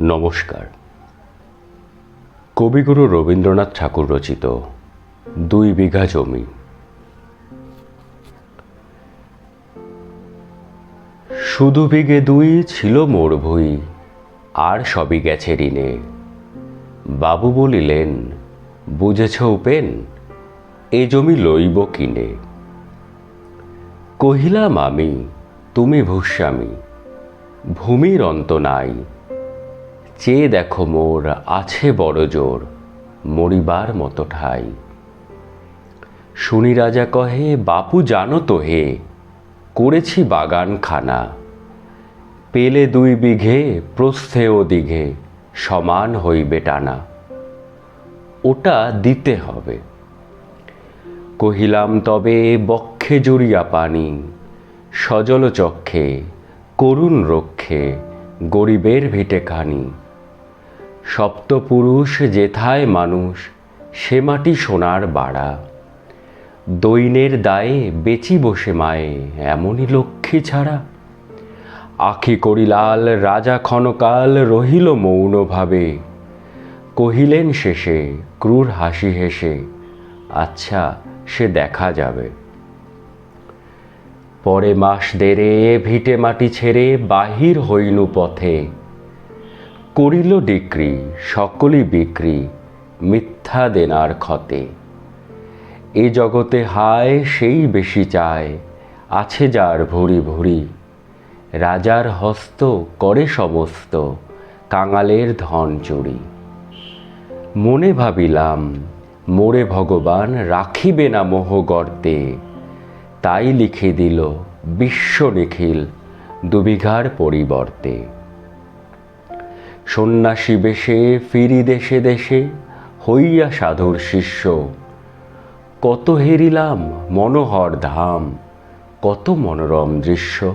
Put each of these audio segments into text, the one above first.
নমস্কার। কবিগুরু রবীন্দ্রনাথ ঠাকুর রচিত দুই বিঘা জমি। শুধু বিঘে দুই ছিল মোর ভুই, আর সবই গেছে ঋণে। বাবু বলিলেন, বুঝেছ উপেন, এ জমি লইব কিনে? কহিলাম, আমি, তুমি ভূস্বামী, ভূমির অন্ত নাই চেয়ে দেখো মোর, আছে বড় জোর, মরিবার মতো ঠাই। শুনি রাজা কহে, বাপু, জানো তো হে, করেছি বাগান খানা পেলে দুই বিঘে প্রস্থে দিঘে, সমান হইবে টানা। ওটা দিতে হবে। কহিলাম, তবে বক্ষে জড়িয়া পানি, সজল চক্ষে, করুণ রক্ষে, গরিবের ভিটে খানি। সপ্তপুরুষ যেথায় মানুষ, সে মাটি সোনার বাড়া। দৈনের দায়ে বেচি বসে মায়ে এমনই লক্ষ্মী ছাড়া। আখি করিলাল রাজা ক্ষণকাল রহিল মৌনভাবে। কহিলেন শেষে, ক্রূর হাসি হেসে আচ্ছা সে দেখা যাবে। পরে মাস দেড়ে ভিটে মাটি ছেড়ে বাহির হইনু পথে। করিল ডিক্রি, সকলই বিক্রি, মিথ্যা দেনার ক্ষতে। এ জগতে হায়, সেই বেশি চায়, আছে যার ভুরি ভুরি রাজার হস্ত করে সমস্ত, কাঙালের ধন চুরি। মনে ভাবিলাম, মোরে ভগবান রাখিবে না মোহ গর্তে। তাই লিখে দিল বিশ্ব নিখিল দুবিঘার পরিবর্তে। সন্ন্যাসী বেশে ফিরি দেশে দেশে হইয়া সাধুর শিষ্য। কত হেরিলাম মনোহর ধাম, কত মনোরম দৃশ্য।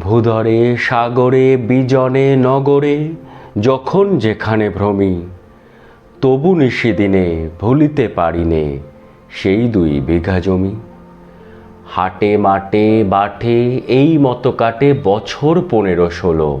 ভূধরে, সাগরে, বিজনে, নগরে, যখন যেখানে ভ্রমি, তবু নিশিদিনে ভুলিতে পারিনে সেই দুই বিঘা জমি। হাটে মাটে বাটে, এই মতো কাটে বছর পনেরো ষোলো।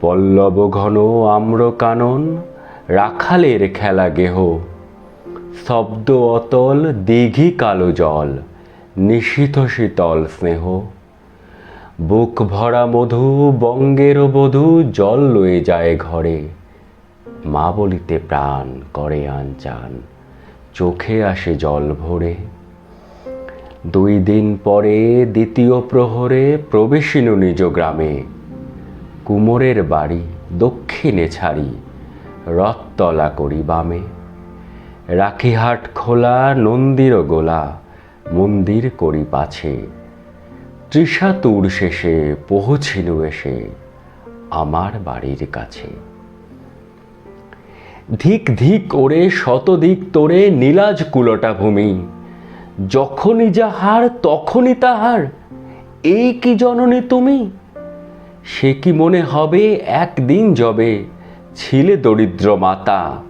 পল্লব ঘন আম্র কানন রাখালের খেলা গেহ। শব্দ অতল দিঘি কালো জল, নিশীথ শীতল স্নেহ। বুক ভরা মধু, বঙ্গের বধূ, জল লয়ে যায় ঘরে। মা বলিতে প্রাণ করে আনচান চোখে আসে জল ভরে। দুই দিন পরে দ্বিতীয় প্রহরে প্রবেশিনু নিজ গ্রামে। কুমোরের বাড়ি দক্ষিণে ছাড়ি, রথতলা করি বামে। রাখিহাট খোলা, নন্দির গোলা, মন্দির করি পাছে। তৃষা তুর শেষে পৌঁছিনু এসে আমার বাড়ির কাছে। ধিক ধিক ওরে, শতদিক তোরে, নীলাজ কুলটা ভূমি। যখনই যাহার, তখনই তাহার। এই কি জননী তুমি? সে কি মনে হবে একদিন যবে ছিলে দরিদ্র মাতা?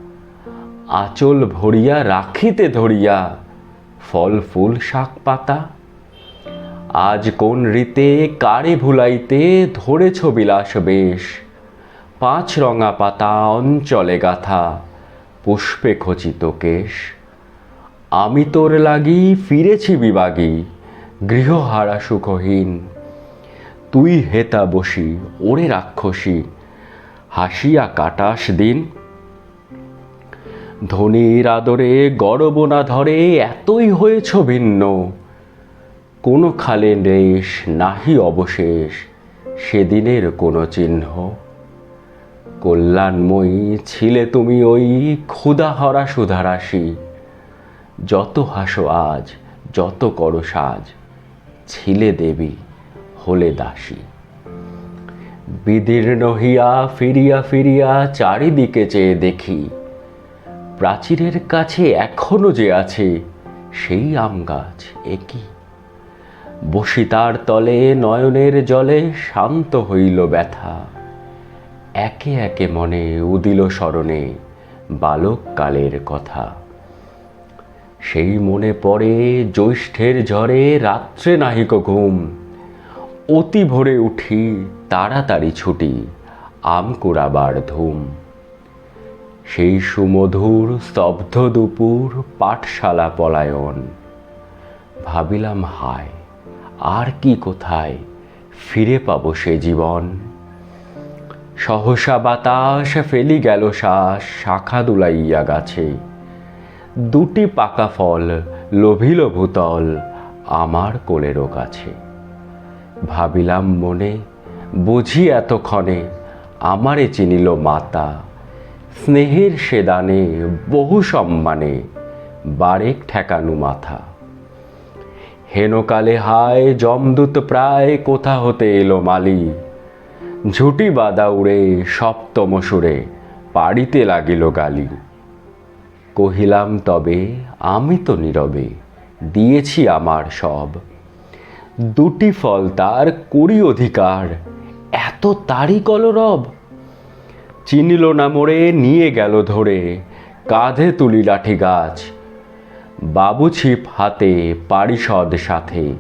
আঁচল ভরিয়া রাখিতে ধরিয়া ফল ফুল শাক পাতা। আজ কোন রীতে কারে ভুলাইতে ধরেছ বিলাস বেশ? পাঁচ রঙা পাতা অঞ্চলে গাথা পুষ্পে খচিত কেশ। আমি তোর লাগি ফিরেছি বিবাগী, গৃহহারা সুখহীন। তুই হেতা বসি, ওরে রাক্ষসী, হাসিয়া কাটাস দিন। ধনির আদরে গরব না ধরে, এতই হয়েছ ভিন্ন। কোনো খালে দেশ নাহি অবশেষ, সেদিনের কোনো চিহ্ন। কল্যাণময়ী ছিলে তুমি ওই ক্ষুধাহরা সুধারাশি যত হাসো আজ, যত করো সাজ, ছিলে দেবী হলে দাসী। বিদীর্ণ হিয়া ফিরিয়া ফিরিয়া চারিদিকে চেয়ে দেখি, প্রাচীরের কাছে এখনও যে আছে সেই আম গাছ একই। বসি তার তলে নয়নের জলে শান্ত হইল ব্যথা। একে একে মনে উদিল স্মরণে বালককালের কথা। সেই মনে পড়ে জ্যৈষ্ঠের ঝড়ে রাত্রে নাহিক ঘুম। অতি ভোরে উঠি, তাড়াতাড়ি ছুটি, আম কুড়াবার ধুম। সেই সুমধুর, স্তব্ধ দুপুর, পাঠশালা পলায়ন। ভাবিলাম, হায়, আর কি কোথায় ফিরে পাবো সে জীবন? সহসা বাতাস ফেলি গেল শ্বাস, শাখা দুলাইয়া গাছে। দুটি পাকা ফল লোভিল ভূতল আমার কোলেরও কাছে। ভাবিলাম মনে, বুঝি এতক্ষণে আমারে চিনিল মাতা। স্নেহের সে দানে বহু সম্মানে বারেক ঠেকানু মাথা। হেনকালে হায় জমদূত প্রায় কোথা হতে এলো মালি। ঝুটি বাদা উড়ে সপ্তম সুরে পাড়িতে লাগিল গালি। কহিলাম, তবে আমি তো নীরবে, দিয়েছি আমার সব। দুটি ফল তার কুড়ি অধিকার। এত তারই কলরব। চিনিল না মোড়ে, নিয়ে গেল ধরে, কাঁধে তুলি লাঠি গাছ। বাবু ছিপ হাতে পারিষদ সাথে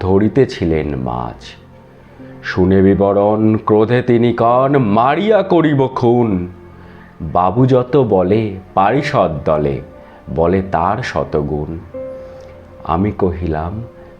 ধরিতেছিলেন মাছ। শুনে বিবরণ, ক্রোধে তিনি কন, মারিয়া করিব খুন। বাবু যত বলে, পারিষদ দলে, বলে তার শতগুণ। আমি কহিলাম